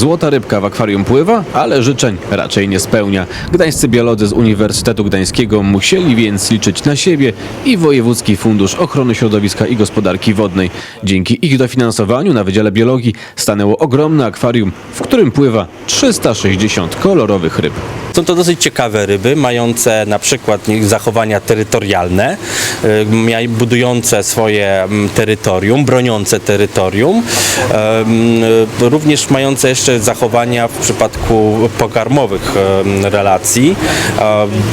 Złota rybka w akwarium pływa, ale życzeń raczej nie spełnia. Gdańscy biolodzy z Uniwersytetu Gdańskiego musieli więc liczyć na siebie i Wojewódzki Fundusz Ochrony Środowiska i Gospodarki Wodnej. Dzięki ich dofinansowaniu na Wydziale Biologii stanęło ogromne akwarium, w którym pływa 360 kolorowych ryb. Są to dosyć ciekawe ryby, mające na przykład zachowania terytorialne, y, budujące swoje mm, terytorium, broniące terytorium, y, również mające jeszcze zachowania w przypadku pokarmowych relacji,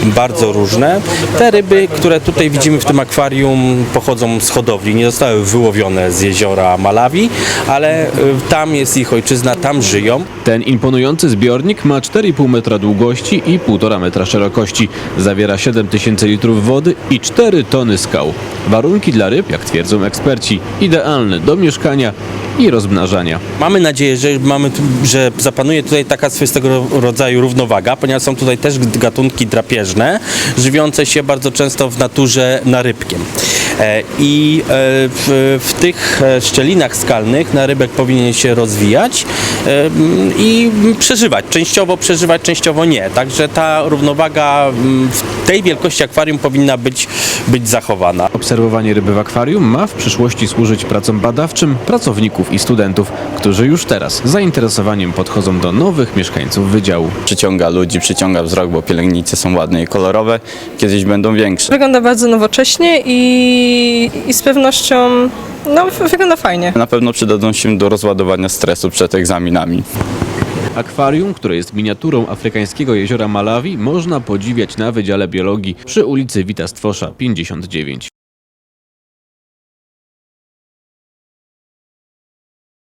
bardzo różne. Te ryby, które tutaj widzimy w tym akwarium pochodzą z hodowli, nie zostały wyłowione z jeziora Malawi, ale y, tam jest ich ojczyzna, tam żyją. Ten imponujący zbiornik ma 4,5 metra długości i 1,5 metra szerokości. Zawiera 7000 litrów wody i 4 tony skał. Warunki dla ryb, jak twierdzą eksperci, idealne do mieszkania i rozmnażania. Mamy nadzieję, że, mamy, że zapanuje tutaj taka swojego ro- rodzaju równowaga, ponieważ są tutaj też gatunki drapieżne, żywiące się bardzo często w naturze narybkiem. E, I e, w, w tych e, szczelinach skalnych narybek powinien się rozwijać e, m, i przeżywać. Częściowo przeżywać, częściowo nie. Także ta równowaga m, w tej wielkości akwarium powinna być, być zachowana. Obserwowanie ryby w akwarium ma w przyszłości służyć pracom badawczym pracowników i studentów, którzy już teraz z zainteresowaniem podchodzą do nowych mieszkańców wydziału. przyciąga ludzi, przyciąga wzrok, bo pielęgnice są ładne i kolorowe, kiedyś będą większe. Wygląda bardzo nowocześnie i, i z pewnością no, wy- wygląda fajnie. Na pewno przydadzą się do rozładowania stresu przed egzaminami. Akwarium, które jest miniaturą afrykańskiego jeziora Malawi, można podziwiać na Wydziale Biologii przy ulicy Wita Stwosza 59.